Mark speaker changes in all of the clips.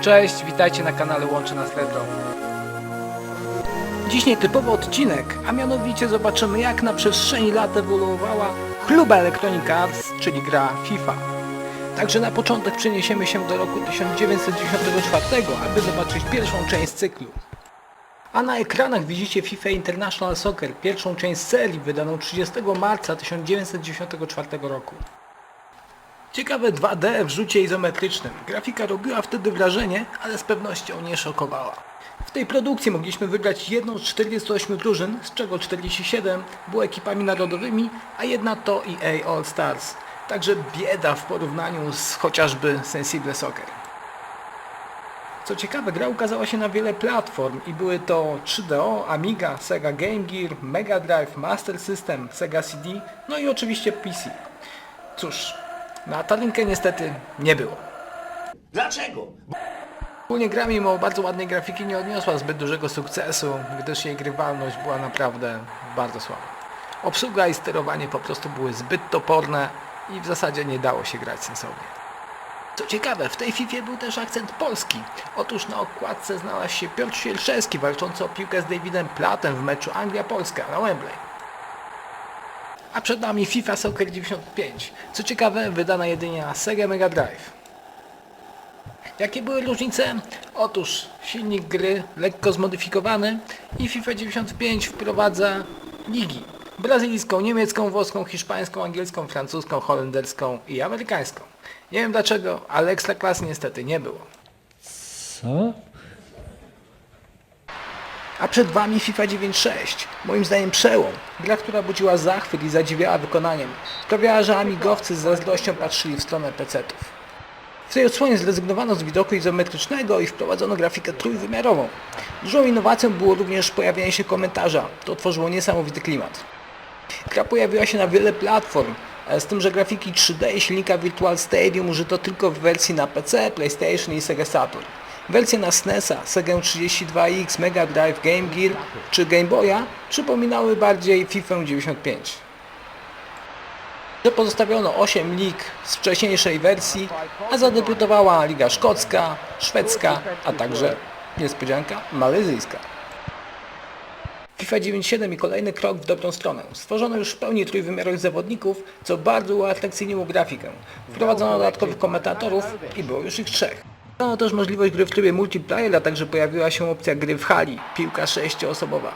Speaker 1: Cześć, witajcie na kanale Łączy Nas Retro. Dziś nietypowy odcinek, a mianowicie zobaczymy jak na przestrzeni lat ewoluowała chluba Electronic Arts, czyli gra FIFA. Także na początek przeniesiemy się do roku 1994, aby zobaczyć pierwszą część cyklu. A na ekranach widzicie FIFA International Soccer, pierwszą część serii wydaną 30 marca 1994 roku. Ciekawe 2D w rzucie izometrycznym. Grafika robiła wtedy wrażenie, ale z pewnością nie szokowała. W tej produkcji mogliśmy wygrać jedną z 48 drużyn, z czego 47 było ekipami narodowymi, a jedna to EA All Stars. Także bieda w porównaniu z chociażby Sensible Soccer. Co ciekawe, gra ukazała się na wiele platform i były to 3DO, Amiga, Sega Game Gear, Mega Drive, Master System, Sega CD, no i oczywiście PC. Cóż, na Talinkę niestety nie było.
Speaker 2: Dlaczego?
Speaker 1: Ogólnie gra mimo bardzo ładnej grafiki nie odniosła zbyt dużego sukcesu, gdyż jej grywalność była naprawdę bardzo słaba. Obsługa i sterowanie po prostu były zbyt toporne i w zasadzie nie dało się grać sensownie. Co ciekawe, w tej FIFA był też akcent polski. Otóż na okładce znalazł się Piotr Świerczewski walczący o piłkę z Davidem Platem w meczu Anglia-Polska na Wembley. A przed nami FIFA Soccer 95. Co ciekawe, wydana jedynie na Sega Mega Drive. Jakie były różnice? Otóż silnik gry lekko zmodyfikowany i FIFA 95 wprowadza ligi. Brazylijską, niemiecką, włoską, hiszpańską, angielską, francuską, holenderską i amerykańską. Nie wiem dlaczego, ale ekstraklasy niestety nie było.
Speaker 3: Co?
Speaker 1: A przed Wami FIFA 9.6. Moim zdaniem przełom. Gra, która budziła zachwyt i zadziwiała wykonaniem. Sprawiała, że amigowcy z zazdrością patrzyli w stronę PC-ów. W tej odsłonie zrezygnowano z widoku izometrycznego i wprowadzono grafikę trójwymiarową. Dużą innowacją było również pojawienie się komentarza. To tworzyło niesamowity klimat. Gra pojawiła się na wiele platform, e, z tym, że grafiki 3D i silnika Virtual Stadium użyto tylko w wersji na PC, PlayStation i Sega Saturn. Wersje na SNESa, Sega 32X, Mega Drive, Game Gear czy Game Boya przypominały bardziej FIFA 95. Że pozostawiono 8 lig z wcześniejszej wersji, a zadebiutowała Liga Szkocka, Szwedzka, a także, niespodzianka, Malezyjska. FIFA 97 i kolejny krok w dobrą stronę. Stworzono już w pełni trójwymiarowych zawodników, co bardzo uatrakcyjniło grafikę. Wprowadzono dodatkowych komentatorów i było już ich trzech. Dano też możliwość gry w trybie multiplayer, a także pojawiła się opcja gry w hali, piłka sześcioosobowa.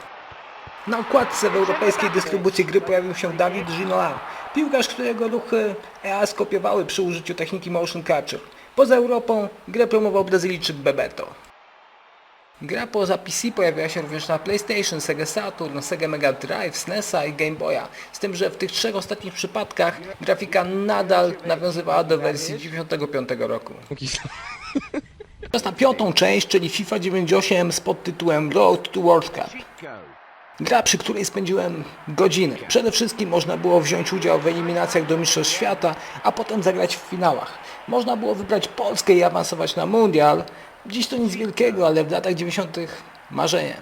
Speaker 1: Na okładce w europejskiej dystrybucji gry pojawił się Dawid Ginola, piłkarz, którego ruchy EA skopiowały przy użyciu techniki motion capture. Poza Europą grę promował Brazylijczyk Bebeto. Gra poza PC pojawiła się również na PlayStation, Sega Saturn, Sega Mega Drive, SNESa i Game Boya. Z tym, że w tych trzech ostatnich przypadkach grafika nadal nawiązywała do wersji 95 roku. Czas na piątą część, czyli FIFA 98 z podtytułem Road to World Cup. Gra, przy której spędziłem godzinę. Przede wszystkim można było wziąć udział w eliminacjach do Mistrzostw Świata, a potem zagrać w finałach. Można było wybrać Polskę i awansować na Mundial. Dziś to nic wielkiego, ale w latach 90. marzenie.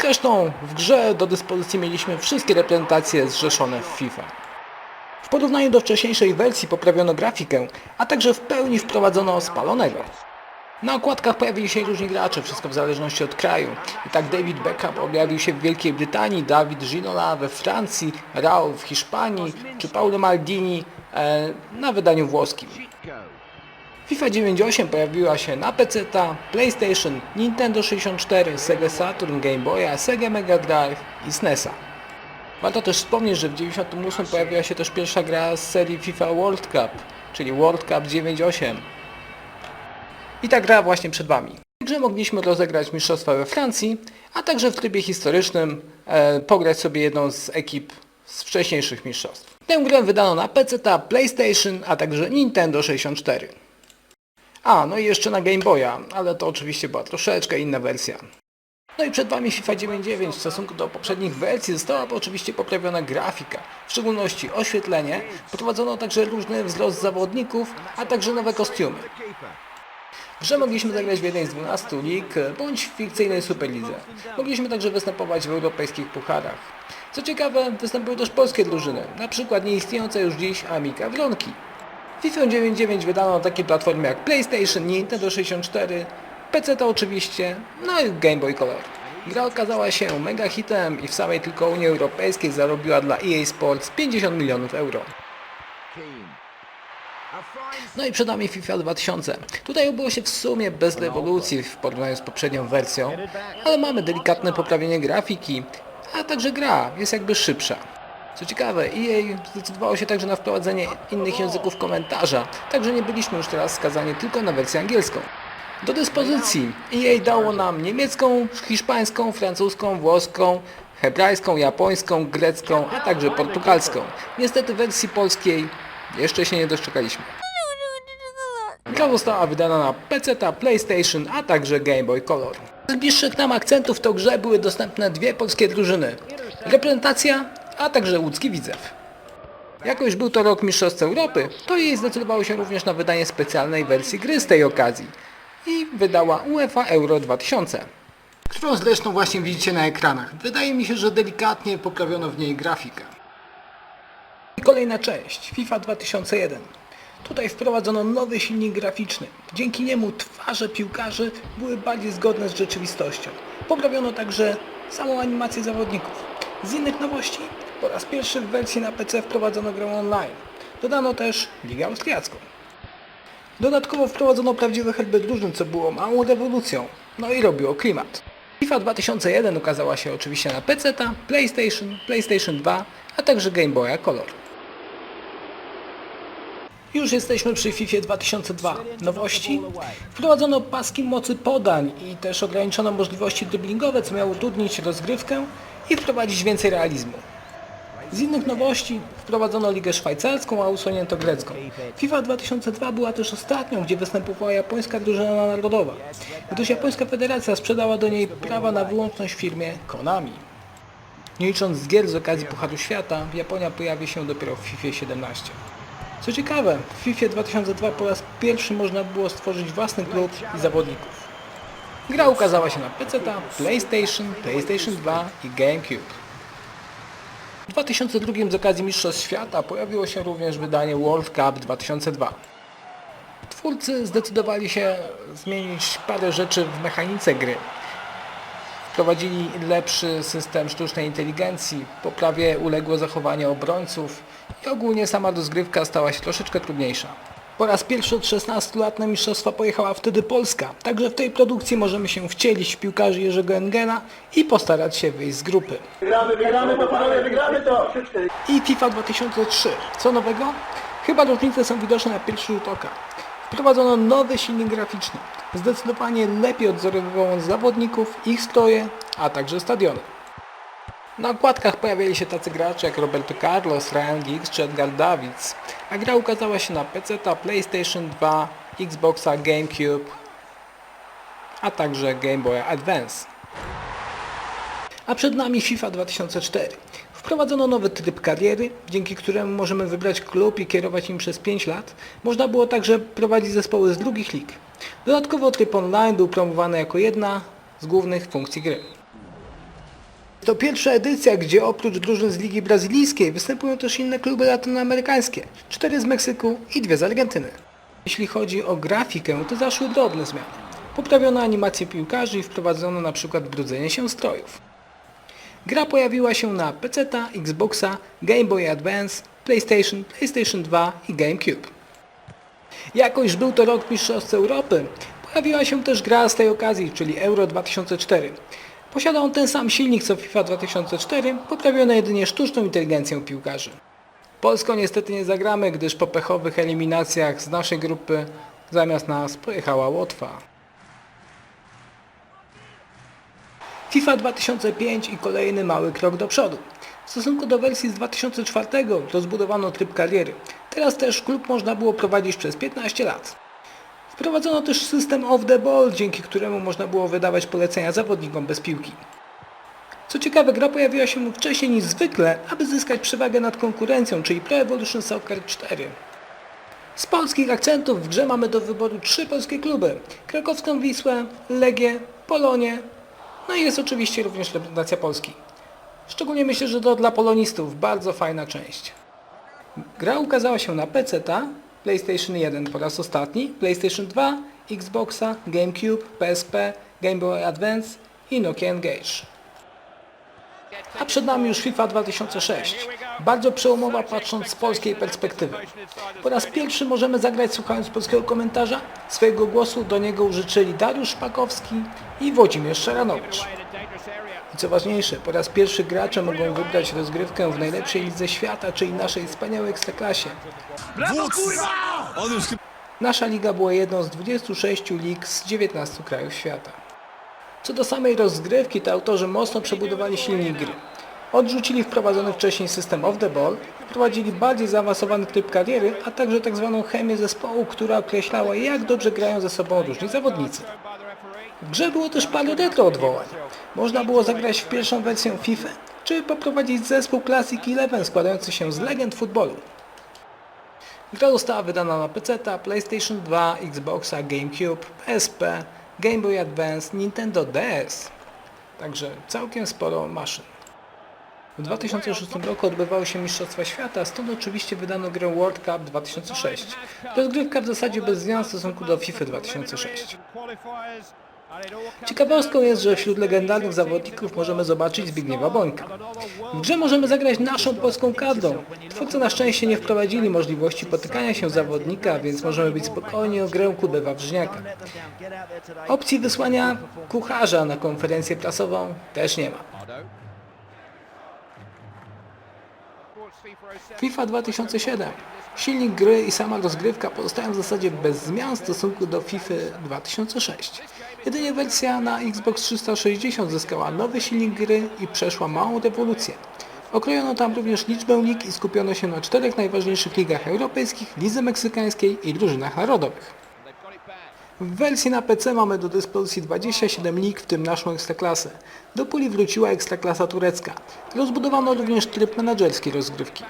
Speaker 1: Zresztą w grze do dyspozycji mieliśmy wszystkie reprezentacje zrzeszone w FIFA. W porównaniu do wcześniejszej wersji poprawiono grafikę, a także w pełni wprowadzono spalonego. Na okładkach pojawili się różni gracze, wszystko w zależności od kraju. I tak David Beckham objawił się w Wielkiej Brytanii, David Ginola we Francji, Raul w Hiszpanii, czy Paulo Maldini e, na wydaniu włoskim. FIFA 98 pojawiła się na PC, PlayStation, Nintendo 64, Sega Saturn, Game Boya, Sega Mega Drive i SNESa. Warto też wspomnieć, że w 98 pojawiła się też pierwsza gra z serii FIFA World Cup, czyli World Cup 98. I ta gra właśnie przed Wami. W grze mogliśmy rozegrać mistrzostwa we Francji, a także w trybie historycznym e, pograć sobie jedną z ekip z wcześniejszych mistrzostw. Tę grę wydano na PC, PlayStation, a także Nintendo 64. A, no i jeszcze na Game Boya, ale to oczywiście była troszeczkę inna wersja. No i przed Wami FIFA 99. W stosunku do poprzednich wersji została oczywiście poprawiona grafika, w szczególności oświetlenie, wprowadzono także różny wzrost zawodników, a także nowe kostiumy. Grze mogliśmy zagrać w jednej z 12 lig, bądź w fikcyjnej Superlidze. Mogliśmy także występować w europejskich pucharach. Co ciekawe, występują też polskie drużyny, na przykład nieistniejąca już dziś Amika Wronki. FIFA 99 wydano na takiej platformie jak PlayStation, Nintendo 64, PC to oczywiście, no i Game Boy Color. Gra okazała się mega hitem i w samej tylko Unii Europejskiej zarobiła dla EA Sports 50 milionów euro. No i przed nami FIFA 2000. Tutaj obyło się w sumie bez rewolucji w porównaniu z poprzednią wersją, ale mamy delikatne poprawienie grafiki, a także gra jest jakby szybsza. Co ciekawe, EA zdecydowało się także na wprowadzenie innych języków komentarza, także nie byliśmy już teraz skazani tylko na wersję angielską. Do dyspozycji EA dało nam niemiecką, hiszpańską, francuską, włoską, hebrajską, japońską, grecką, a także portugalską. Niestety wersji polskiej jeszcze się nie doczekaliśmy. Gra została wydana na PC, PlayStation, a także Game Boy Color. Z bliższych nam akcentów to grze były dostępne dwie polskie drużyny. Reprezentacja, a także łódzki Widzew. Jako już był to rok Mistrzostw Europy, to jej zdecydowało się również na wydanie specjalnej wersji gry z tej okazji i wydała UEFA Euro 2000. Którą zresztą właśnie widzicie na ekranach. Wydaje mi się, że delikatnie poprawiono w niej grafikę. I kolejna część, FIFA 2001. Tutaj wprowadzono nowy silnik graficzny. Dzięki niemu twarze piłkarzy były bardziej zgodne z rzeczywistością. Poprawiono także samą animację zawodników. Z innych nowości, po raz pierwszy w wersji na PC wprowadzono grę online. Dodano też Ligę Austriacką. Dodatkowo wprowadzono prawdziwy drużyn, co było małą rewolucją. No i robiło klimat. FIFA 2001 ukazała się oczywiście na PC, PlayStation, PlayStation 2, a także Game Boya Color. Już jesteśmy przy FIFA 2002. Nowości? Wprowadzono paski mocy podań i też ograniczono możliwości driblingowe, co miało utrudnić rozgrywkę i wprowadzić więcej realizmu. Z innych nowości wprowadzono Ligę Szwajcarską, a usunięto grecką. FIFA 2002 była też ostatnią, gdzie występowała japońska drużyna narodowa, gdyż japońska federacja sprzedała do niej prawa na wyłączność firmie Konami. Nie licząc z gier z okazji Pucharu Świata, Japonia pojawi się dopiero w FIFA 17. Co ciekawe, w FIFA 2002 po raz pierwszy można było stworzyć własny klub i zawodników. Gra ukazała się na PC, PlayStation, PlayStation 2 i GameCube. W 2002 z okazji Mistrzostw Świata pojawiło się również wydanie World Cup 2002. Twórcy zdecydowali się zmienić parę rzeczy w mechanice gry. Wprowadzili lepszy system sztucznej inteligencji, poprawie uległo zachowanie obrońców i ogólnie sama rozgrywka stała się troszeczkę trudniejsza. Po raz pierwszy od 16 lat na mistrzostwa pojechała wtedy Polska, także w tej produkcji możemy się wcielić w piłkarzy Jerzego Engena i postarać się wyjść z grupy.
Speaker 2: Wygramy, wygramy to, panowie, wygramy to!
Speaker 1: I FIFA 2003. Co nowego? Chyba różnice są widoczne na pierwszy rzut oka. Wprowadzono nowy silnik graficzny. Zdecydowanie lepiej odzorowywał on zawodników, ich stroje, a także stadiony. Na okładkach pojawiali się tacy gracze jak Roberto Carlos, Ryan Giggs czy Edgar Davids, a gra ukazała się na PC, PlayStation 2, Xboxa, GameCube, a także Game Boy Advance. A przed nami FIFA 2004. Wprowadzono nowy tryb kariery, dzięki któremu możemy wybrać klub i kierować nim przez 5 lat. Można było także prowadzić zespoły z drugich lig. Dodatkowo tryb online był promowany jako jedna z głównych funkcji gry. To pierwsza edycja, gdzie oprócz drużyn z Ligi Brazylijskiej występują też inne kluby latynoamerykańskie. Cztery z Meksyku i dwie z Argentyny. Jeśli chodzi o grafikę, to zaszły drobne zmiany. Poprawiono animację piłkarzy i wprowadzono na przykład brudzenie się strojów. Gra pojawiła się na PC, Xboxa, Game Boy Advance, PlayStation, PlayStation 2 i GameCube. Jako iż był to rok Mistrzostw Europy, pojawiła się też gra z tej okazji, czyli Euro 2004. Posiada on ten sam silnik co FIFA 2004, poprawiono jedynie sztuczną inteligencję piłkarzy. Polską niestety nie zagramy, gdyż po pechowych eliminacjach z naszej grupy zamiast nas pojechała Łotwa. FIFA 2005 i kolejny mały krok do przodu. W stosunku do wersji z 2004 rozbudowano tryb kariery. Teraz też klub można było prowadzić przez 15 lat. Wprowadzono też system off the ball, dzięki któremu można było wydawać polecenia zawodnikom bez piłki. Co ciekawe, gra pojawiła się wcześniej niż zwykle, aby zyskać przewagę nad konkurencją, czyli Pro Evolution Soccer 4. Z polskich akcentów w grze mamy do wyboru trzy polskie kluby. Krakowską Wisłę, Legię, Polonię, no i jest oczywiście również reprezentacja Polski. Szczególnie myślę, że to dla polonistów bardzo fajna część. Gra ukazała się na PC, PlayStation 1 po raz ostatni, PlayStation 2, Xboxa, GameCube, PSP, Game Boy Advance i Nokia Engage. A przed nami już FIFA 2006. Bardzo przełomowa patrząc z polskiej perspektywy. Po raz pierwszy możemy zagrać słuchając polskiego komentarza. Swojego głosu do niego użyczyli Dariusz Szpakowski i Włodzimierz Szaranowicz. I co ważniejsze, po raz pierwszy gracze mogą wybrać rozgrywkę w najlepszej lidze świata, czyli naszej wspaniałej ekstraklasie.
Speaker 4: On już
Speaker 1: Nasza liga była jedną z 26 lig z 19 krajów świata. Co do samej rozgrywki, to autorzy mocno przebudowali silnik gry. Odrzucili wprowadzony wcześniej system off the ball, wprowadzili bardziej zaawansowany tryb kariery, a także tzw. chemię zespołu, która określała jak dobrze grają ze sobą różni zawodnicy. W grze było też parę retro odwołań. Można było zagrać w pierwszą wersję FIFA, czy poprowadzić zespół Classic 11 składający się z legend futbolu. Gra została wydana na PC, PlayStation 2, Xboxa, GameCube, PSP, Game Boy Advance, Nintendo DS. Także całkiem sporo maszyn. W 2006 roku odbywały się Mistrzostwa Świata, stąd oczywiście wydano grę World Cup 2006. Rozgrywka w zasadzie bez zmian w stosunku do FIFA 2006. Ciekawostką jest, że wśród legendarnych zawodników możemy zobaczyć Zbigniewa Bońka. W grze możemy zagrać naszą polską kadrą. Twórcy na szczęście nie wprowadzili możliwości potykania się zawodnika, więc możemy być spokojni o grę Kubę Wawrzyniaka. Opcji wysłania kucharza na konferencję prasową też nie ma. FIFA 2007. Silnik gry i sama rozgrywka pozostają w zasadzie bez zmian w stosunku do FIFA 2006. Jedynie wersja na Xbox 360 zyskała nowy silnik gry i przeszła małą rewolucję. Okrojono tam również liczbę lig i skupiono się na czterech najważniejszych ligach europejskich, lidze meksykańskiej i drużynach narodowych. W wersji na PC mamy do dyspozycji 27 lig, w tym naszą Ekstraklasę. Do puli wróciła Ekstraklasa turecka. Rozbudowano również tryb menedżerskiej rozgrywki.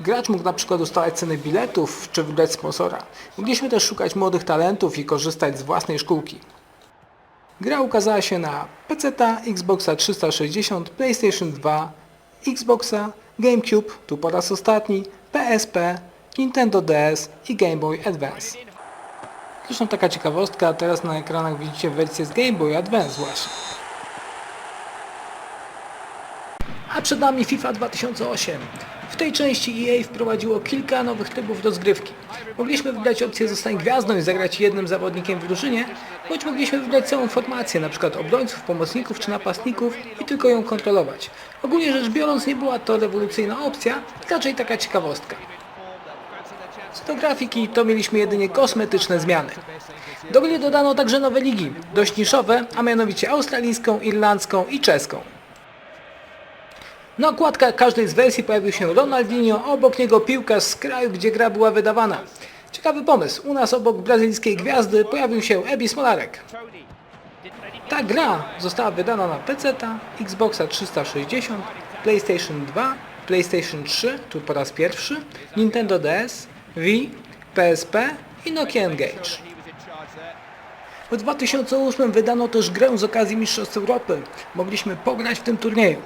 Speaker 1: Gracz mógł na przykład ustalać ceny biletów czy wybrać sponsora. Mogliśmy też szukać młodych talentów i korzystać z własnej szkółki. Gra ukazała się na PC, Xboxa 360, PlayStation 2, Xboxa, GameCube, tu po raz ostatni, PSP, Nintendo DS i Game Boy Advance. Zresztą taka ciekawostka, teraz na ekranach widzicie wersję z Game Boy Advance właśnie. A przed nami FIFA 2008. W tej części EA wprowadziło kilka nowych trybów rozgrywki. Mogliśmy wybrać opcję zostań gwiazdą i zagrać jednym zawodnikiem w drużynie, bądź mogliśmy wybrać całą formację, np. obrońców, pomocników czy napastników i tylko ją kontrolować. Ogólnie rzecz biorąc nie była to rewolucyjna opcja, raczej taka ciekawostka. Co do grafiki, to mieliśmy jedynie kosmetyczne zmiany. Do gry dodano także nowe ligi, dość niszowe, a mianowicie australijską, irlandzką i czeską. Na okładkach każdej z wersji pojawił się Ronaldinho, obok niego piłkarz z kraju, gdzie gra była wydawana. Ciekawy pomysł, u nas obok brazylijskiej gwiazdy pojawił się Ebi Smolarek. Ta gra została wydana na PC, Xboxa 360, PlayStation 2, PlayStation 3, tu po raz pierwszy, Nintendo DS, Wii, PSP i Nokia Engage. W 2008 wydano też grę z okazji Mistrzostw Europy. Mogliśmy pograć w tym turnieju.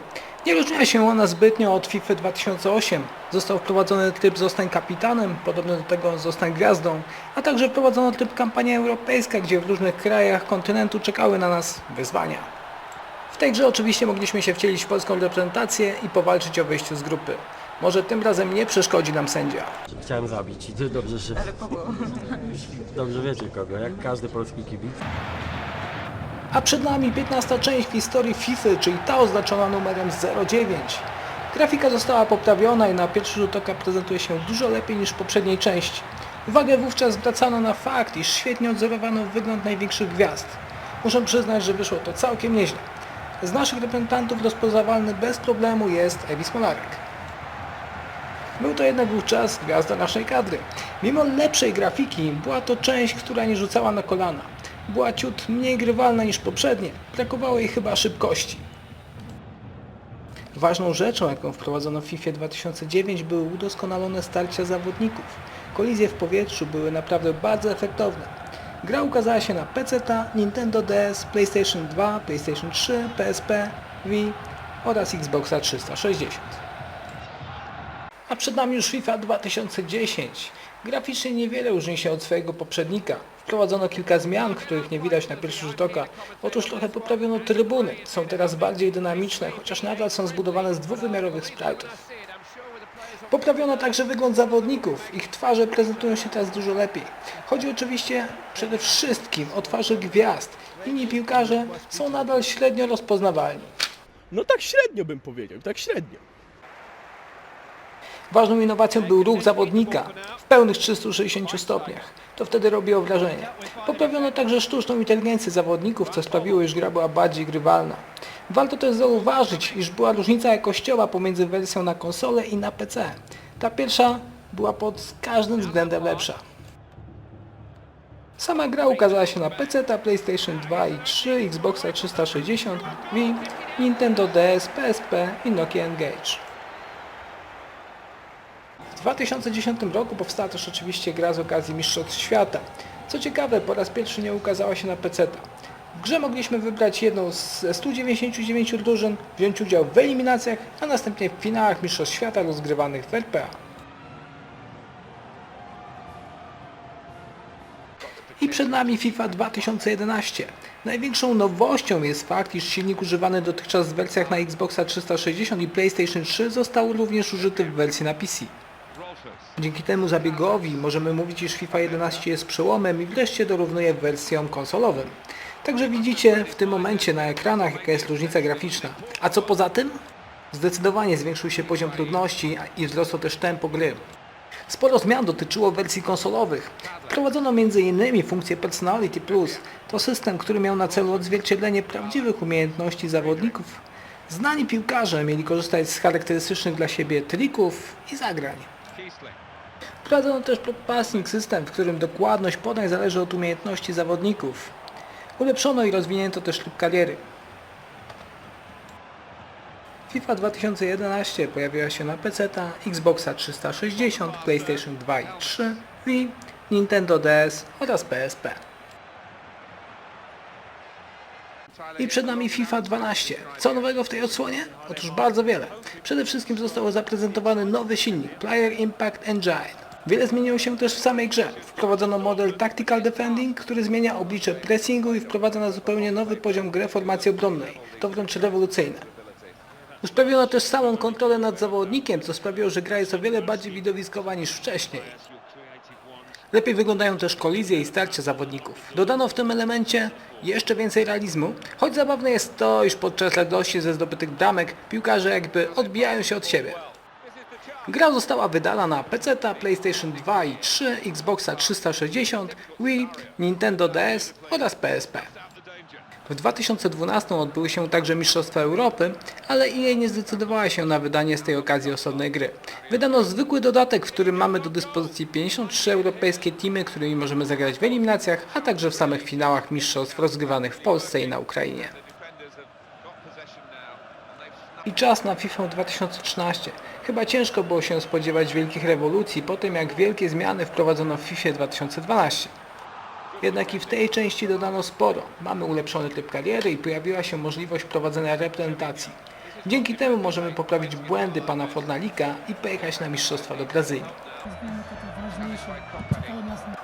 Speaker 1: Nie różniła się ona zbytnio od FIFA 2008. Został wprowadzony tryb Zostań kapitanem, podobny do tego Zostań gwiazdą, a także wprowadzono tryb kampania europejska, gdzie w różnych krajach kontynentu czekały na nas wyzwania. W tej grze oczywiście mogliśmy się wcielić w polską reprezentację i powalczyć o wyjściu z grupy. Może tym razem nie przeszkodzi nam sędzia.
Speaker 5: Chciałem zabić i ty dobrze się... Dobrze wiecie kogo, jak każdy polski kibic.
Speaker 1: A przed nami 15 część historii FIFA, czyli ta oznaczona numerem 09. Grafika została poprawiona i na pierwszy rzut oka prezentuje się dużo lepiej niż w poprzedniej części. Uwagę wówczas zwracano na fakt, iż świetnie odzorowano wygląd największych gwiazd. Muszę przyznać, że wyszło to całkiem nieźle. Z naszych reprezentantów rozpoznawalny bez problemu jest Ewi Smolarek. Był to jednak wówczas gwiazda naszej kadry. Mimo lepszej grafiki, była to część, która nie rzucała na kolana. Była ciut mniej grywalna niż poprzednie, brakowało jej chyba szybkości. Ważną rzeczą, jaką wprowadzono w FIFA 2009 były udoskonalone starcia zawodników. Kolizje w powietrzu były naprawdę bardzo efektowne. Gra ukazała się na PC, Nintendo DS, PlayStation 2, PlayStation 3, PSP, Wii oraz Xboxa 360. A przed nami już FIFA 2010. Graficznie niewiele różni się od swojego poprzednika. Wprowadzono kilka zmian, których nie widać na pierwszy rzut oka. Otóż trochę poprawiono trybuny. Są teraz bardziej dynamiczne, chociaż nadal są zbudowane z dwuwymiarowych sprite'ów. Poprawiono także wygląd zawodników. Ich twarze prezentują się teraz dużo lepiej. Chodzi oczywiście przede wszystkim o twarze gwiazd. Inni piłkarze są nadal średnio rozpoznawalni.
Speaker 2: No tak średnio bym powiedział, tak średnio.
Speaker 1: Ważną innowacją był ruch zawodnika w pełnych 360 stopniach. To wtedy robiło wrażenie. Poprawiono także sztuczną inteligencję zawodników, co sprawiło, iż gra była bardziej grywalna. Warto też zauważyć, iż była różnica jakościowa pomiędzy wersją na konsolę i na PC. Ta pierwsza była pod każdym względem lepsza. Sama gra ukazała się na PC, PlayStation 2 i 3, Xboxa 360, Wii, Nintendo DS, PSP i Nokia Engage. W 2010 roku powstała też oczywiście gra z okazji Mistrzostw Świata. Co ciekawe, po raz pierwszy nie ukazała się na PC. W grze mogliśmy wybrać jedną z 199 drużyn, wziąć udział w eliminacjach, a następnie w finałach Mistrzostw Świata rozgrywanych w RPA. I przed nami FIFA 2011. Największą nowością jest fakt, iż silnik używany dotychczas w wersjach na Xboxa 360 i PlayStation 3 został również użyty w wersji na PC. Dzięki temu zabiegowi możemy mówić, iż FIFA 11 jest przełomem i wreszcie dorównuje wersjom konsolowym. Także widzicie w tym momencie na ekranach jaka jest różnica graficzna. A co poza tym? Zdecydowanie zwiększył się poziom trudności i wzrosło też tempo gry. Sporo zmian dotyczyło wersji konsolowych. Wprowadzono m.in. funkcję Personality Plus. To system, który miał na celu odzwierciedlenie prawdziwych umiejętności zawodników. Znani piłkarze mieli korzystać z charakterystycznych dla siebie trików i zagrań. Wprowadzono też passing system, w którym dokładność podań zależy od umiejętności zawodników. Ulepszono i rozwinięto też tryb kariery. FIFA 2011 pojawiła się na PC, Xboxa 360, PlayStation 2 i 3, Wii, Nintendo DS oraz PSP. I przed nami FIFA 12. Co nowego w tej odsłonie? Otóż bardzo wiele. Przede wszystkim został zaprezentowany nowy silnik Player Impact Engine. Wiele zmieniło się też w samej grze. Wprowadzono model Tactical Defending, który zmienia oblicze pressingu i wprowadza na zupełnie nowy poziom grę formacji obronnej. To wręcz rewolucyjne. Usprawiono też samą kontrolę nad zawodnikiem, co sprawiło, że gra jest o wiele bardziej widowiskowa niż wcześniej. Lepiej wyglądają też kolizje i starcia zawodników. Dodano w tym elemencie jeszcze więcej realizmu, choć zabawne jest to, iż podczas radości ze zdobytych bramek piłkarze jakby odbijają się od siebie. Gra została wydana na PC, PlayStation 2 i 3, Xboxa 360, Wii, Nintendo DS oraz PSP. W 2012 odbyły się także Mistrzostwa Europy, ale EA nie zdecydowała się na wydanie z tej okazji osobnej gry. Wydano zwykły dodatek, w którym mamy do dyspozycji 53 europejskie teamy, którymi możemy zagrać w eliminacjach, a także w samych finałach mistrzostw rozgrywanych w Polsce i na Ukrainie. I czas na FIFA 2013. Chyba ciężko było się spodziewać wielkich rewolucji po tym jak wielkie zmiany wprowadzono w FIFA 2012. Jednak i w tej części dodano sporo. Mamy ulepszony tryb kariery i pojawiła się możliwość prowadzenia reprezentacji. Dzięki temu możemy poprawić błędy pana Fornalika i pojechać na mistrzostwa do Brazylii.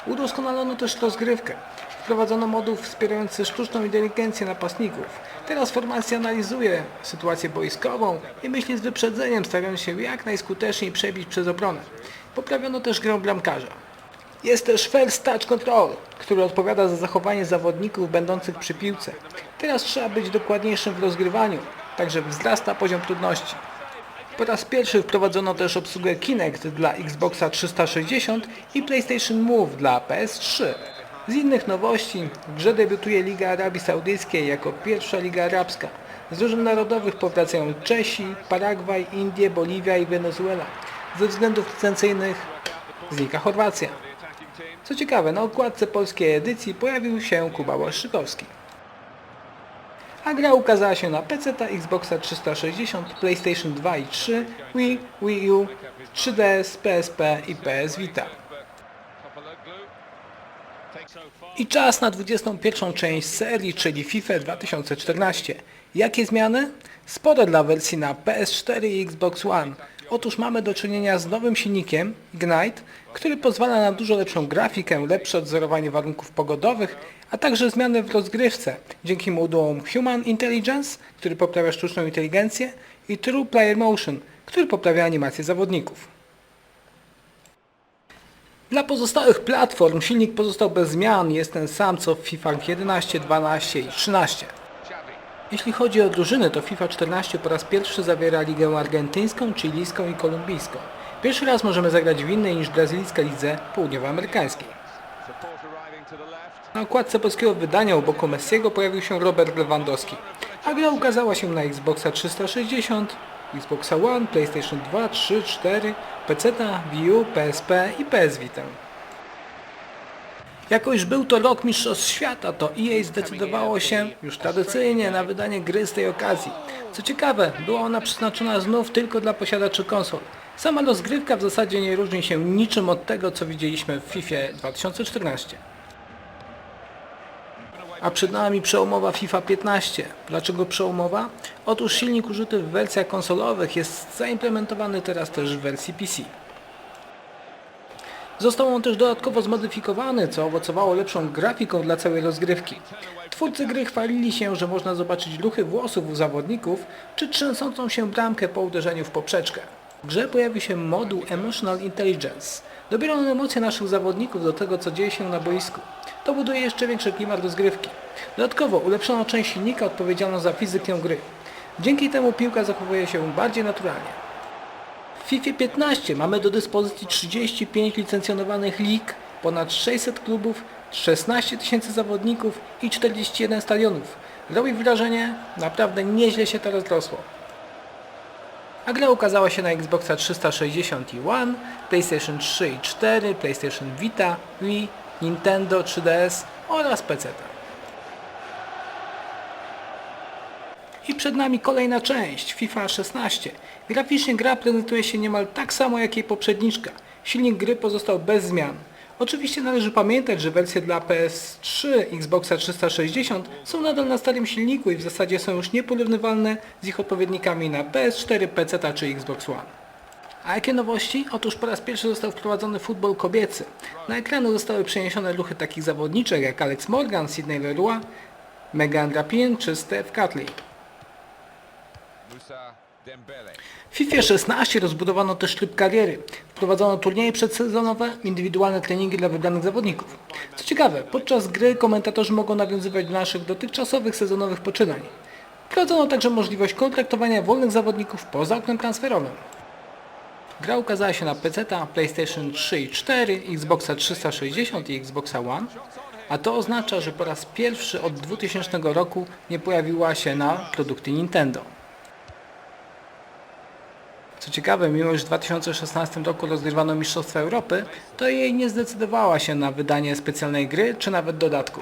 Speaker 1: Udoskonalono też rozgrywkę. Wprowadzono moduł wspierający sztuczną inteligencję napastników. Teraz formacja analizuje sytuację boiskową i myśli z wyprzedzeniem, starając się jak najskuteczniej przebić przez obronę. Poprawiono też grę bramkarza. Jest też First Touch Control, który odpowiada za zachowanie zawodników będących przy piłce. Teraz trzeba być dokładniejszym w rozgrywaniu, także wzrasta poziom trudności. Po raz pierwszy wprowadzono też obsługę Kinect dla Xboxa 360 i PlayStation Move dla PS3. Z innych nowości w grze debiutuje Liga Arabii Saudyjskiej jako pierwsza liga arabska. Z drużyn narodowych powracają Czesi, Paragwaj, Indie, Boliwia i Wenezuela. Ze względów licencyjnych znika Chorwacja. Co ciekawe, na okładce polskiej edycji pojawił się Kuba Łaszczykowski. A gra ukazała się na PC, Xboxa 360, PlayStation 2 i 3, Wii, Wii U, 3DS, PSP i PS Vita. I czas na 21. część serii, czyli FIFA 2014. Jakie zmiany? Spore dla wersji na PS4 i Xbox One. Otóż mamy do czynienia z nowym silnikiem Ignite, który pozwala na dużo lepszą grafikę, lepsze odzorowanie warunków pogodowych, a także zmiany w rozgrywce dzięki modułom Human Intelligence, który poprawia sztuczną inteligencję i True Player Motion, który poprawia animację zawodników. Dla pozostałych platform silnik pozostał bez zmian, jest ten sam co w FIFA 11, 12 i 13. Jeśli chodzi o drużyny, to FIFA 14 po raz pierwszy zawiera ligę argentyńską, chilijską i kolumbijską. Pierwszy raz możemy zagrać w innej niż brazylijska lidze południowoamerykańskiej. Na okładce polskiego wydania u boku Messiego pojawił się Robert Lewandowski, a gra ukazała się na Xboxa 360, Xboxa One, PlayStation 2, 3, 4, PC, Wii U, PSP i PS Vita. Jako iż był to rok Mistrzostw Świata, to EA zdecydowało się już tradycyjnie na wydanie gry z tej okazji. Co ciekawe, była ona przeznaczona znów tylko dla posiadaczy konsol. Sama rozgrywka w zasadzie nie różni się niczym od tego, co widzieliśmy w FIFA 2014. A przed nami przełomowa FIFA 15. Dlaczego przełomowa? Otóż silnik użyty w wersjach konsolowych jest zaimplementowany teraz też w wersji PC. Został on też dodatkowo zmodyfikowany, co owocowało lepszą grafiką dla całej rozgrywki. Twórcy gry chwalili się, że można zobaczyć ruchy włosów u zawodników, czy trzęsącą się bramkę po uderzeniu w poprzeczkę. W grze pojawi się moduł Emotional Intelligence. Dobiera on emocje naszych zawodników do tego, co dzieje się na boisku. To buduje jeszcze większy klimat rozgrywki. Dodatkowo ulepszono część silnika odpowiedzialną za fizykę gry. Dzięki temu piłka zachowuje się bardziej naturalnie. W FIFA 15 mamy do dyspozycji 35 licencjonowanych lig, ponad 600 klubów, 16 tysięcy zawodników i 41 stadionów. Robi wrażenie, naprawdę nieźle się to rozrosło. A gra ukazała się na Xboxa 360 i One, PlayStation 3 i 4, PlayStation Vita, Wii, Nintendo 3DS oraz PC. I przed nami kolejna część, FIFA 16. Graficznie gra prezentuje się niemal tak samo jak jej poprzedniczka. Silnik gry pozostał bez zmian. Oczywiście należy pamiętać, że wersje dla PS3 Xboxa 360 są nadal na starym silniku i w zasadzie są już nieporównywalne z ich odpowiednikami na PS4, PC czy Xbox One. A jakie nowości? Otóż po raz pierwszy został wprowadzony futbol kobiecy. Na ekrany zostały przeniesione ruchy takich zawodniczek jak Alex Morgan, Sidney Leroy, Megan Rapin czy Steph Catley. W FIFA 16 rozbudowano też tryb kariery. Wprowadzono turnieje przedsezonowe, indywidualne treningi dla wybranych zawodników. Co ciekawe, podczas gry komentatorzy mogą nawiązywać do naszych dotychczasowych sezonowych poczynań. Wprowadzono także możliwość kontraktowania wolnych zawodników poza oknem transferowym. Gra ukazała się na PC, PlayStation 3 i 4, Xboxa 360 i Xboxa One, a to oznacza, że po raz pierwszy od 2000 roku nie pojawiła się na produkty Nintendo. Co ciekawe, mimo że w 2016 roku rozgrywano Mistrzostwa Europy, to jej nie zdecydowała się na wydanie specjalnej gry, czy nawet dodatku.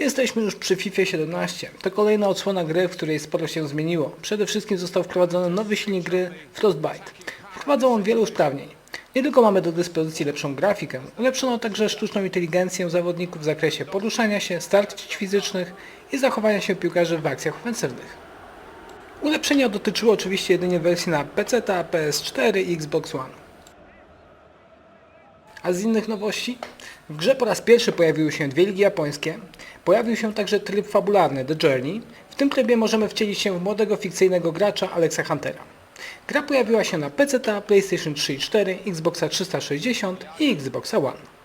Speaker 1: Jesteśmy już przy FIFA 17. To kolejna odsłona gry, w której sporo się zmieniło. Przede wszystkim został wprowadzony nowy silnik gry Frostbite. Wprowadzał on wiele usprawnień. Nie tylko mamy do dyspozycji lepszą grafikę, ulepszono także sztuczną inteligencję zawodników w zakresie poruszania się, starć fizycznych i zachowania się piłkarzy w akcjach ofensywnych. Ulepszenia dotyczyły oczywiście jedynie wersji na PC, PS4 i Xbox One. A z innych nowości? W grze po raz pierwszy pojawiły się dwie ligi japońskie. Pojawił się także tryb fabularny The Journey. W tym trybie możemy wcielić się w młodego fikcyjnego gracza Alexa Huntera. Gra pojawiła się na PC, PlayStation 3 i 4, Xboxa 360 i Xboxa One.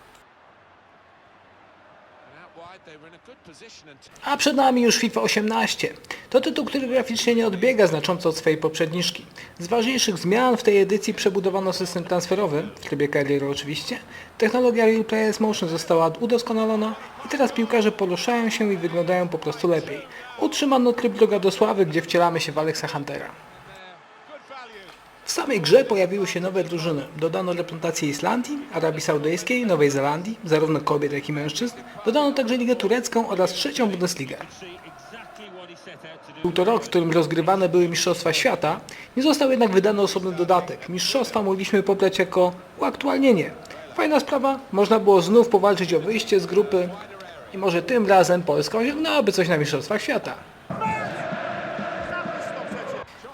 Speaker 1: A przed nami już FIFA 18. To tytuł, który graficznie nie odbiega znacząco od swojej poprzedniczki. Z ważniejszych zmian w tej edycji przebudowano system transferowy, w trybie kariery oczywiście. Technologia Real Players Motion została udoskonalona i teraz piłkarze poruszają się i wyglądają po prostu lepiej. Utrzymano tryb Droga do Sławy, gdzie wcielamy się w Alexa Huntera. W samej grze pojawiły się nowe drużyny. Dodano reprezentację Islandii, Arabii Saudyjskiej, Nowej Zelandii, zarówno kobiet jak i mężczyzn. Dodano także Ligę Turecką oraz trzecią Bundesligę. Był to rok, w którym rozgrywane były Mistrzostwa Świata, nie został jednak wydany osobny dodatek. Mistrzostwa mogliśmy pobrać jako uaktualnienie. Fajna sprawa, można było znów powalczyć o wyjście z grupy i może tym razem Polska osiągnęłaby coś na Mistrzostwach Świata.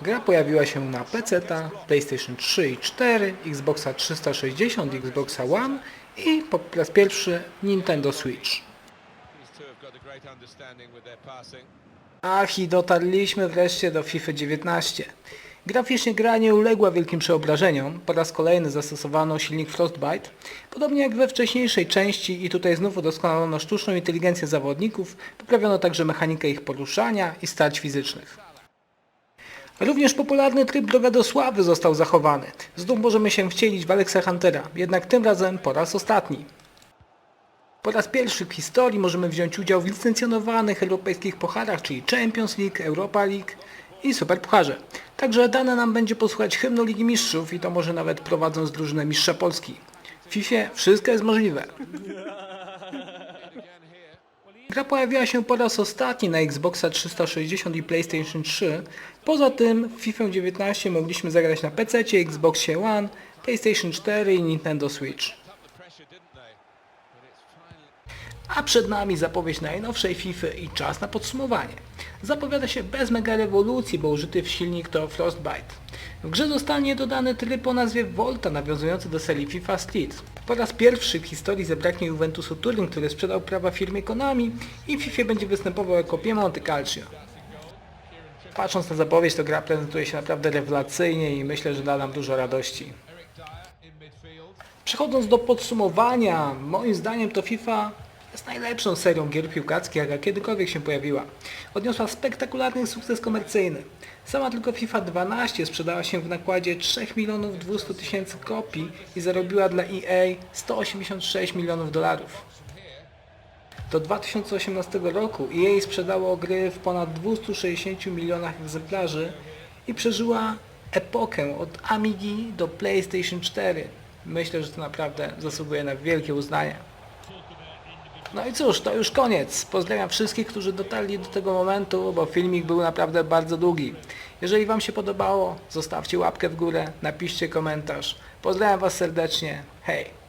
Speaker 1: Gra pojawiła się na PC, PlayStation 3 i 4, Xboxa 360, Xboxa One i po raz pierwszy Nintendo Switch. Ach i dotarliśmy wreszcie do FIFA 19. Graficznie gra nie uległa wielkim przeobrażeniom, po raz kolejny zastosowano silnik Frostbite, podobnie jak we wcześniejszej części i tutaj znów udoskonalono sztuczną inteligencję zawodników, poprawiono także mechanikę ich poruszania i starć fizycznych. Również popularny tryb Droga do Sławy został zachowany. Znów możemy się wcielić w Alexa Huntera, jednak tym razem po raz ostatni. Po raz pierwszy w historii możemy wziąć udział w licencjonowanych europejskich pucharach, czyli Champions League, Europa League i Superpucharze. Także dane nam będzie posłuchać hymnu Ligi Mistrzów i to może nawet prowadząc drużynę mistrza Polski. W FIFA wszystko jest możliwe. Gra pojawiła się po raz ostatni na Xboxa 360 i PlayStation 3. Poza tym w FIFA 19 mogliśmy zagrać na PC, Xboxie One, PlayStation 4 i Nintendo Switch. A przed nami zapowiedź najnowszej FIFA i czas na podsumowanie. Zapowiada się bez mega rewolucji, bo użyty w silnik to Frostbite. W grze zostanie dodany tryb o nazwie Volta nawiązujący do serii FIFA Street. Po raz pierwszy w historii zabraknie Juventusu Turin, który sprzedał prawa firmie Konami i w FIFA będzie występował jako Piemonte Calcio. Patrząc na zapowiedź, to gra prezentuje się naprawdę rewelacyjnie i myślę, że da nam dużo radości. Przechodząc do podsumowania, moim zdaniem to FIFA jest najlepszą serią gier piłkarskich, jaka kiedykolwiek się pojawiła. Odniosła spektakularny sukces komercyjny. Sama tylko FIFA 12 sprzedała się w nakładzie 3 milionów 200 tysięcy kopii i zarobiła dla EA 186 milionów dolarów. Do 2018 roku EA sprzedało gry w ponad 260 milionach egzemplarzy i przeżyła epokę od Amigi do PlayStation 4. Myślę, że to naprawdę zasługuje na wielkie uznanie. No i cóż, to już koniec. Pozdrawiam wszystkich, którzy dotarli do tego momentu, bo filmik był naprawdę bardzo długi. Jeżeli Wam się podobało, zostawcie łapkę w górę, napiszcie komentarz. Pozdrawiam Was serdecznie. Hej!